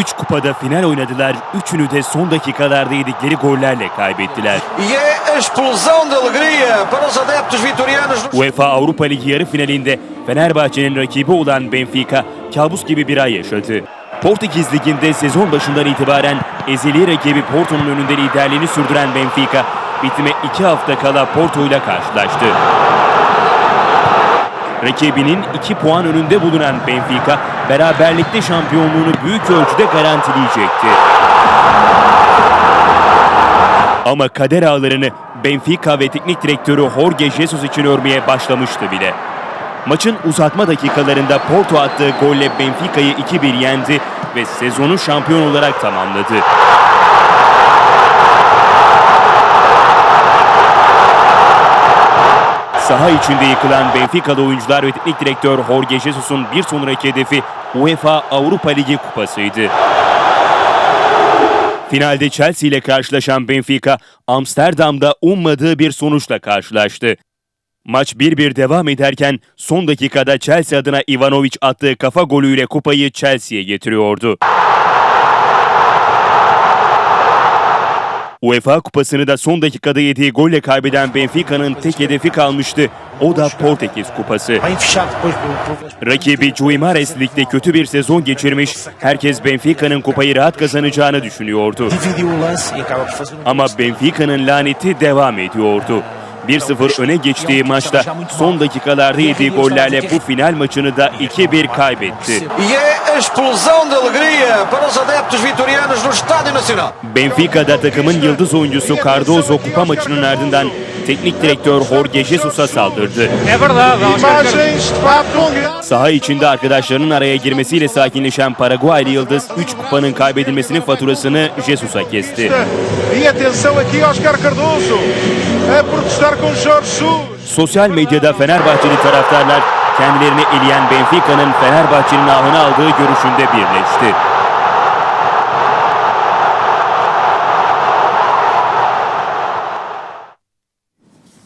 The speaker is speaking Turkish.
3 kupada final oynadılar. Üçünü de son dakikalarda yedikleri gollerle kaybettiler. UEFA Avrupa Ligi yarı finalinde Fenerbahçe'nin rakibi olan Benfica kabus gibi bir ay yaşadı. Portekiz Ligi'nde sezon başından itibaren ezeli rakibi Porto'nun önünde liderliğini sürdüren Benfica bitime 2 hafta kala Porto ile karşılaştı. Rakibinin 2 puan önünde bulunan Benfica beraberlikte şampiyonluğunu büyük ölçüde garantileyecekti. Ama kader ağlarını Benfica ve teknik direktörü Jorge Jesus için örmeye başlamıştı bile. Maçın uzatma dakikalarında Porto attığı golle Benfica'yı 2-1 yendi ve sezonu şampiyon olarak tamamladı. Saha içinde yıkılan Benfica'lı oyuncular ve teknik direktör Jorge Jesus'un bir sonraki hedefi UEFA Avrupa Ligi kupasıydı. Finalde Chelsea ile karşılaşan Benfica, Amsterdam'da ummadığı bir sonuçla karşılaştı. Maç 1-1 devam ederken son dakikada Chelsea adına Ivanovic attığı kafa golüyle kupayı Chelsea'ye getiriyordu. UEFA kupasını da son dakikada yediği golle kaybeden Benfica'nın tek hedefi kalmıştı. O da Portekiz kupası. Rakibi Guimares Lig'de kötü bir sezon geçirmiş, herkes Benfica'nın kupayı rahat kazanacağını düşünüyordu. Ama Benfica'nın laneti devam ediyordu. 1-0 öne geçtiği maçta son dakikalarda yediği gollerle bu final maçını da 2-1 kaybetti. E é a explosão de alegria para os adeptos vitorianos no Estádio Nacional. Benfica'da takımın yıldız oyuncusu Cardozo kupa maçının ardından teknik direktör Jorge Jesus'a saldırdı. Um Saha içinde arkadaşlarının araya girmesiyle sakinleşen Paraguaylı Yıldız 3 kupanın kaybedilmesinin faturasını Jesus'a kesti. E atenção aqui Oscar Cardoso a protestar com Jorge Jesus. Sosyal medyada Fenerbahçeli taraftarlar kendilerini eleyen Benfica'nın Fenerbahçe'nin ahını aldığı görüşünde birleşti.